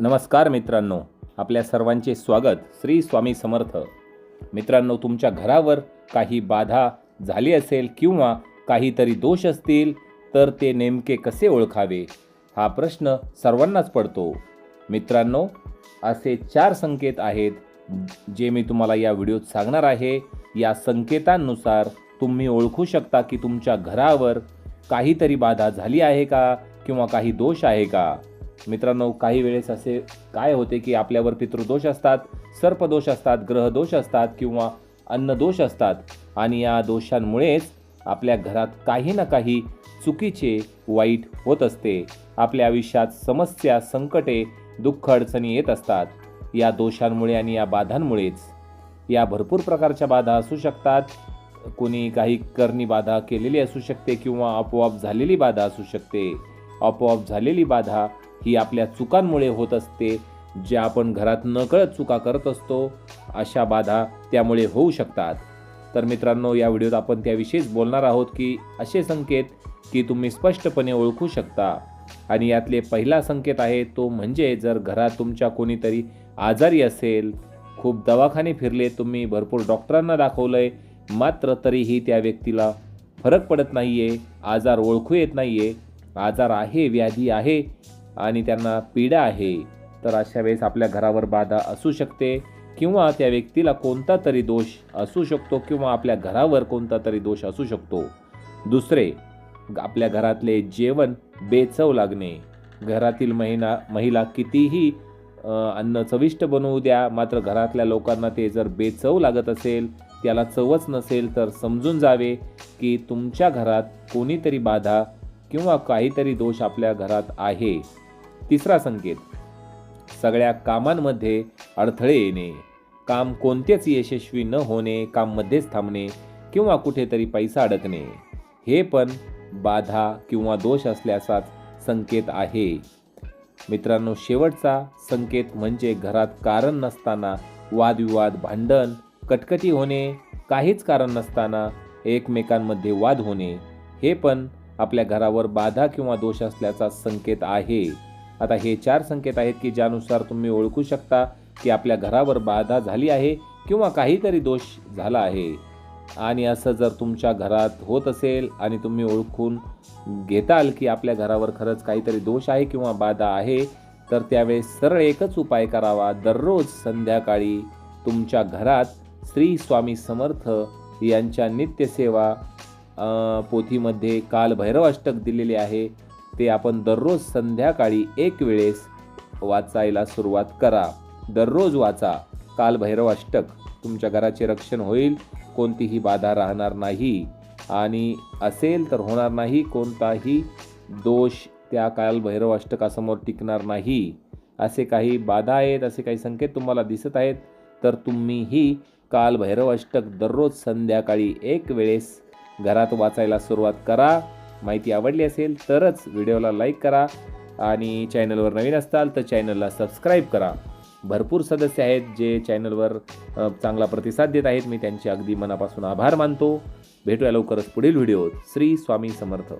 नमस्कार मित्रांनो आपल्या सर्वांचे स्वागत श्री स्वामी समर्थ. मित्रांनो तुमच्या घरावर काही बाधा झाली असेल किंवा काहीतरी दोष असतील तर ते नेमके कसे ओळखावे हा प्रश्न सर्वांनाच पडतो. मित्रांनो असे चार संकेत आहेत जे मी तुम्हाला या व्हिडिओत सांगणार आहे. या संकेतांनुसार तुम्ही ओळखू शकता की तुमच्या घरावर काहीतरी बाधा झाली आहे का किंवा काही दोष आहे का? मित्रांनो काही वेळेस असे काय होते की आपल्यावर पितृदोष असतात सर्पदोष असतात ग्रहदोष असतात किंवा अन्नदोष असतात. आणि या दोषांमुळेच आपल्या घरात काही ना काही चुकीचे वाईट होत असते. आपल्या आयुष्यात समस्या संकटे दुःख अडचणी येत असतात. या दोषांमुळे आणि या बाधांमुळेच. या भरपूर प्रकारच्या बाधा असू शकतात. कोणी काही करणी बाधा केलेली असू शकते किंवा आपोआप झालेली बाधा असू शकते. आपोआप झालेली बाधा ही आपल्या चुकांमुळे होत असते ज्या आपण घरात नकळत चुका करत असतो अशा बाधा त्यामुळे होऊ शकतात. तर मित्रांनो या व्हिडिओत आपण त्याविषयीच बोलणार आहोत की असे संकेत की तुम्ही स्पष्टपणे ओळखू शकता. आणि यातले पहिला संकेत आहे तो म्हणजे जर घरात तुमच्या कोणीतरी आजारी असेल खूप दवाखाने फिरले तुम्ही भरपूर डॉक्टरांना दाखवलंय मात्र तरीही त्या व्यक्तीला फरक पडत नाहीये आजार ओळखू येत नाहीये आजार आहे व्याधी आहे आणि त्यांना पीडा आहे तर अशा वेळेस आपल्या घरावर बाधा असू शकते किंवा त्या व्यक्तीला कोणता तरी दोष असू शकतो किंवा आपल्या घरावर कोणता तरी दोष असू शकतो. दुसरे आपल्या घरातले जेवण बेचव लागणे. घरातील महिना महिला कितीही अन्न चविष्ट बनवू द्या मात्र घरातल्या लोकांना ते जर बेचव लागत असेल त्याला चवच नसेल तर समजून जावे की तुमच्या घरात कोणीतरी बाधा किंवा काहीतरी दोष आपल्या घरात आहे. तिसरा संकेत. सगळ्या कामांमध्ये अडथळे येणे. काम कोणतेच यशस्वी न होणे काम मध्येच थांबणे किंवा कुठेतरी पैसा अडकणे. हे पण बाधा किंवा दोष असल्याचाच संकेत आहे. मित्रांनो शेवटचा संकेत म्हणजे घरात कारण नसताना वादविवाद भांडण कटकटी होणे काहीच कारण नसताना एकमेकांमध्ये वाद होणे हे पण आपल्या घरावर बाधा किंवा दोष असल्याचा संकेत आहे. आता हे चार संकेत आहेत की ज्यानुसार तुम्ही ओळखू शकता की आपल्या घरावर बाधा झाली आहे किंवा काहीतरी दोष झाला आहे. आणि असं जर तुमच्या घरात होत असेल आणि तुम्ही ओळखून घेताल की आपल्या घरावर खरंच काहीतरी दोष आहे किंवा बाधा आहे तर त्यावेळेस सरळ एकच उपाय करावा. दररोज संध्याकाळी तुमच्या घरात श्री स्वामी समर्थ यांच्या नित्यसेवा पोथीमध्ये काल भैरव अष्टक दिलेले आहे. ते आपण दररोज संध्याकाळी एक वेळेस वाचायला सुरुवात करा. दररोज वाचा. कालभैरव अष्टक तुमच्या घराचे रक्षण होईल. कोणतीही बाधा राहणार नाही. आणि असेल तर होणार नाही. कोणताही दोष त्या कालभैरव अष्टकासमोर टिकणार नाही. असे काही बाधा आहेत असे काही संकेत तुम्हाला दिसत आहेत तर तुम्हीही कालभैरव अष्टक दररोज संध्याकाळी एक वेळेस घरात वाचायला सुरुवात करा. माहिती आवडली असेल तरच व्हिडिओला लाईक करा आणि चॅनलवर नवीन असताल तर चॅनलला सबस्क्राईब करा. भरपूर सदस्य आहेत जे चॅनलवर चांगला प्रतिसाद देत आहेत. मी त्यांचे अगदी मनापासून आभार मानतो. भेटूया लवकरच पुढील व्हिडिओत. श्री स्वामी समर्थ.